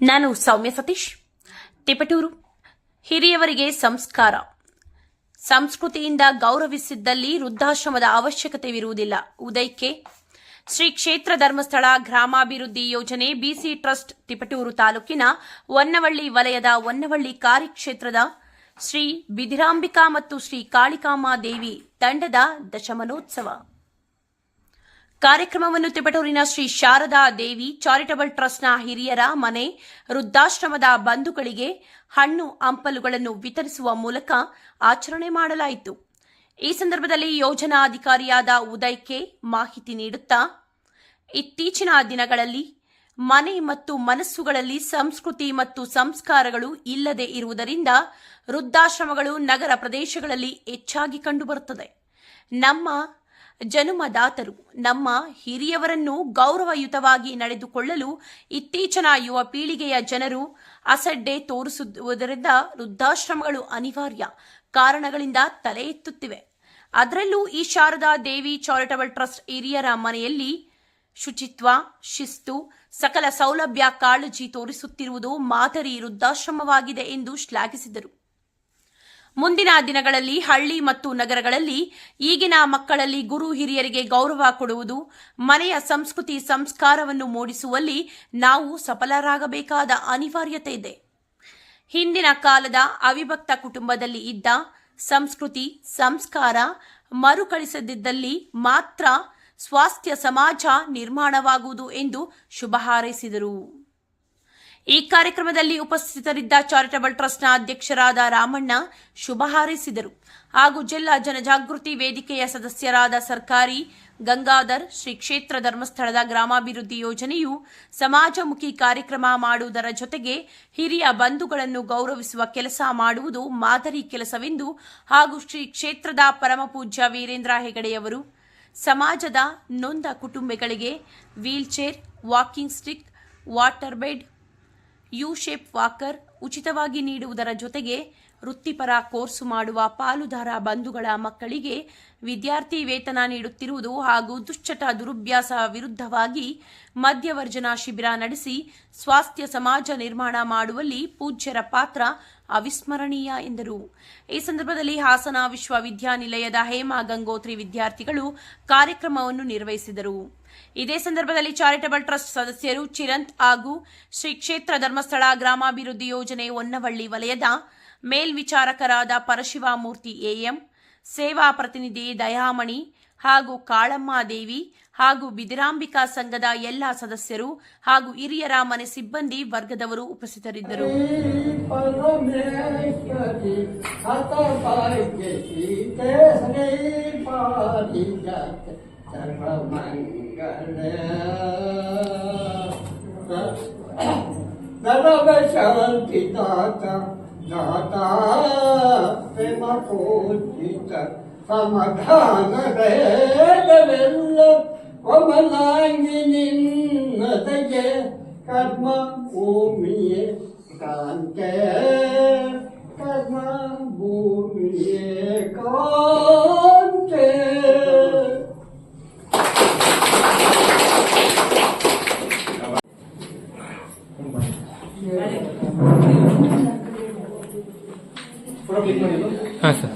ನಾನು ಸೌಮ್ಯ ಸತೀಶ್, ತಿಪಟೂರು. ಹಿರಿಯವರಿಗೆ ಸಂಸ್ಕಾರ. ಸಂಸ್ಕೃತಿಯಿಂದ ಗೌರವಿಸಿದ್ದಲ್ಲಿ ವೃದ್ಧಾಶ್ರಮದ ಅವಶ್ಯಕತೆವಿರುವುದಿಲ್ಲ. ಉದಯಕ್ಕೆ ಶ್ರೀ ಕ್ಷೇತ್ರ ಧರ್ಮಸ್ಥಳ ಗ್ರಾಮಾಭಿವೃದ್ಧಿ ಯೋಜನೆ ಬಿಸಿ ಟ್ರಸ್ಟ್ ತಿಪಟೂರು ತಾಲೂಕಿನ ಹೊನ್ನವಳ್ಳಿ ವಲಯದ ಹೊನ್ನವಳ್ಳಿ ಕಾರ್ಯಕ್ಷೇತ್ರದ ಶ್ರೀ ಬಿದಿರಾಂಬಿಕಾ ಮತ್ತು ಶ್ರೀ ಕಾಳಿಕಾಮಾದೇವಿ ತಂಡದ ದಶಮನೋತ್ಸವ. ಕಾರ್ಯಕ್ರಮವನ್ನು ತಿಪಟೂರಿನ ಶ್ರೀ ಶಾರದಾ ದೇವಿ ಚಾರಿಟಬಲ್ ಟ್ರಸ್ಟ್ನ ಹಿರಿಯರ ಮನೆ, ವೃದ್ಧಾಶ್ರಮದ ಬಂಧುಗಳಿಗೆ ಹಣ್ಣು ಹಂಪಲುಗಳನ್ನು ವಿತರಿಸುವ ಮೂಲಕ ಆಚರಣೆ ಮಾಡಲಾಯಿತು. ಈ ಸಂದರ್ಭದಲ್ಲಿ ಯೋಜನಾ ಅಧಿಕಾರಿಯಾದ ಉದಯ್ ಕೆ ಮಾಹಿತಿ ನೀಡುತ್ತಾ, ಇತ್ತೀಚಿನ ದಿನಗಳಲ್ಲಿ ಮನೆ ಮತ್ತು ಮನಸ್ಸುಗಳಲ್ಲಿ ಸಂಸ್ಕೃತಿ ಮತ್ತು ಸಂಸ್ಕಾರಗಳು ಇಲ್ಲದೆ ಇರುವುದರಿಂದ ವೃದ್ಧಾಶ್ರಮಗಳು ನಗರ ಪ್ರದೇಶಗಳಲ್ಲಿ ಹೆಚ್ಚಾಗಿ ಕಂಡುಬರುತ್ತದೆ. ನಮ್ಮ ಜನುಮದಾತರು. ನಮ್ಮ ಹಿರಿಯವರನ್ನು ಗೌರವಯುತವಾಗಿ ನಡೆದುಕೊಳ್ಳಲು ಇತ್ತೀಚಿನ ಯುವ ಪೀಳಿಗೆಯ ಜನರು ಅಸಡ್ಡೆ ತೋರಿಸುವುದರಿಂದ ವೃದ್ಧಾಶ್ರಮಗಳು ಅನಿವಾರ್ಯ ಕಾರಣಗಳಿಂದ ತಲೆ ಎತ್ತುತ್ತಿವೆ. ಅದರಲ್ಲೂ ಈ ಶಾರದಾ ದೇವಿ ಚಾರಿಟಬಲ್ ಟ್ರಸ್ಟ್ ಹಿರಿಯರ ಮನೆಯಲ್ಲಿ ಶುಚಿತ್ವ, ಶಿಸ್ತು, ಸಕಲ ಸೌಲಭ್ಯ ಕಾಳಜಿ ತೋರಿಸುತ್ತಿರುವುದು ಮಾದರಿ ವೃದ್ಧಾಶ್ರಮವಾಗಿದೆ ಎಂದು ಶ್ಲಾಘಿಸಿದರು. ಮುಂದಿನ ದಿನಗಳಲ್ಲಿ ಹಳ್ಳಿ ಮತ್ತು ನಗರಗಳಲ್ಲಿ ಈಗಿನ ಮಕ್ಕಳಲ್ಲಿ ಗುರು ಹಿರಿಯರಿಗೆ ಗೌರವ ಕೊಡುವುದು, ಮನೆಯ ಸಂಸ್ಕೃತಿ ಸಂಸ್ಕಾರವನ್ನು ಮೂಡಿಸುವಲ್ಲಿ ನಾವು ಸಫಲರಾಗಬೇಕಾದ ಅನಿವಾರ್ಯತೆ ಇದೆ. ಹಿಂದಿನ ಕಾಲದ ಅವಿಭಕ್ತ ಕುಟುಂಬದಲ್ಲಿ ಇದ್ದ ಸಂಸ್ಕೃತಿ, ಸಂಸ್ಕಾರ ಮರುಕಳಿಸದಿದ್ದಲ್ಲಿ ಮಾತ್ರ ಸ್ವಾಸ್ಥ್ಯ ಸಮಾಜ ನಿರ್ಮಾಣವಾಗುವುದು ಎಂದು ಶುಭ ಹಾರೈಸಿದರು. ಈ ಕಾರ್ಯಕ್ರಮದಲ್ಲಿ ಉಪಸ್ಥಿತರಿದ್ದ ಚಾರಿಟಬಲ್ ಟ್ರಸ್ಟ್ನ ಅಧ್ಯಕ್ಷರಾದ ರಾಮಣ್ಣ ಶುಭ ಹಾರೈಸಿದರು. ಹಾಗೂ ಜಿಲ್ಲಾ ಜನಜಾಗೃತಿ ವೇದಿಕೆಯ ಸದಸ್ಯರಾದ ಸರ್ಕಾರಿ, ಗಂಗಾಧರ್, ಶ್ರೀ ಕ್ಷೇತ್ರ ಧರ್ಮಸ್ಥಳದ ಗ್ರಾಮಾಭಿವೃದ್ಧಿ ಯೋಜನೆಯು ಸಮಾಜಮುಖಿ ಕಾರ್ಯಕ್ರಮ ಮಾಡುವುದರ ಜೊತೆಗೆ ಹಿರಿಯ ಬಂಧುಗಳನ್ನು ಗೌರವಿಸುವ ಕೆಲಸ ಮಾಡುವುದು ಮಾದರಿ ಕೆಲಸವೆಂದು ಹಾಗೂ ಶ್ರೀ ಕ್ಷೇತ್ರದ ಪರಮಪೂಜ್ಯ ವೀರೇಂದ್ರ ಹೆಗಡೆಯವರು, ಸಮಾಜದ ನೊಂದ ಕುಟುಂಬಗಳಿಗೆ wheelchair, walking stick, water bed U shape walker ಉಚಿತವಾಗಿ ನೀಡುವುದರ ಜೊತೆಗೆ ವೃತ್ತಿಪರ ಕೋರ್ಸ್ ಮಾಡುವ ಪಾಲುದಾರ ಬಂಧುಗಳ ಮಕ್ಕಳಿಗೆ ವಿದ್ಯಾರ್ಥಿ ವೇತನ ನೀಡುತ್ತಿರುವುದು ಹಾಗೂ ದುಶ್ಚಟ ದುರುಭ್ಯಾಸ ವಿರುದ್ಧವಾಗಿ ಮದ್ಯವರ್ಜನಾ ಶಿಬಿರ ನಡೆಸಿ ಸ್ವಾಸ್ಥ್ಯ ಸಮಾಜ ನಿರ್ಮಾಣ ಮಾಡುವಲ್ಲಿ ಪೂಜ್ಯರ ಪಾತ್ರ ಅವಿಸ್ಮರಣೀಯ ಎಂದರು. ಈ ಸಂದರ್ಭದಲ್ಲಿ ಹಾಸನ ವಿಶ್ವವಿದ್ಯಾನಿಲಯದ ಹೇಮಾ ಗಂಗೋತ್ರಿ ವಿದ್ಯಾರ್ಥಿಗಳು ಕಾರ್ಯಕ್ರಮವನ್ನು ನಿರ್ವಹಿಸಿದರು. ಇದೇ ಸಂದರ್ಭದಲ್ಲಿ ಚಾರಿಟಬಲ್ ಟ್ರಸ್ಟ್ ಸದಸ್ಯರು ಚಿರಂತ್ ಹಾಗೂ ಶ್ರೀ ಕ್ಷೇತ್ರ ಧರ್ಮಸ್ಥಳ ಗ್ರಾಮಾಭಿವೃದ್ಧಿ ಯೋಜನೆ ಹೊನ್ನವಳ್ಳಿ ವಲಯದ ಮೇಲ್ವಿಚಾರಕರಾದ ಪರಶಿವಮೂರ್ತಿ ಎಎಂ, ಸೇವಾ ಪ್ರತಿನಿಧಿ ದಯಾಮಣಿ ಹಾಗೂ ಕಾಳಮ್ಮ ದೇವಿ ಹಾಗೂ ಬಿದಿರಾಂಬಿಕಾ ಸಂಘದ ಎಲ್ಲ ಸದಸ್ಯರು ಹಾಗೂ ಹಿರಿಯರ ಮನೆ ಸಿಬ್ಬಂದಿ ವರ್ಗದವರು ಉಪಸ್ಥಿತರಿದ್ದರು. ನರವ ಶಾಂತಿ ದಾತ ದಾತ ಪ್ರೇಮ ಪೂಜಿತ ಸಮಾಧಾನ ವೇದವೆಲ್ಲ ಒಮಲಾಗಿ ನಿನ್ನದಗೆ ಕರ್ಮ ಭೂಮಿಯೇ ಕಾಂತೇ ಹಾಂ ಸರ್.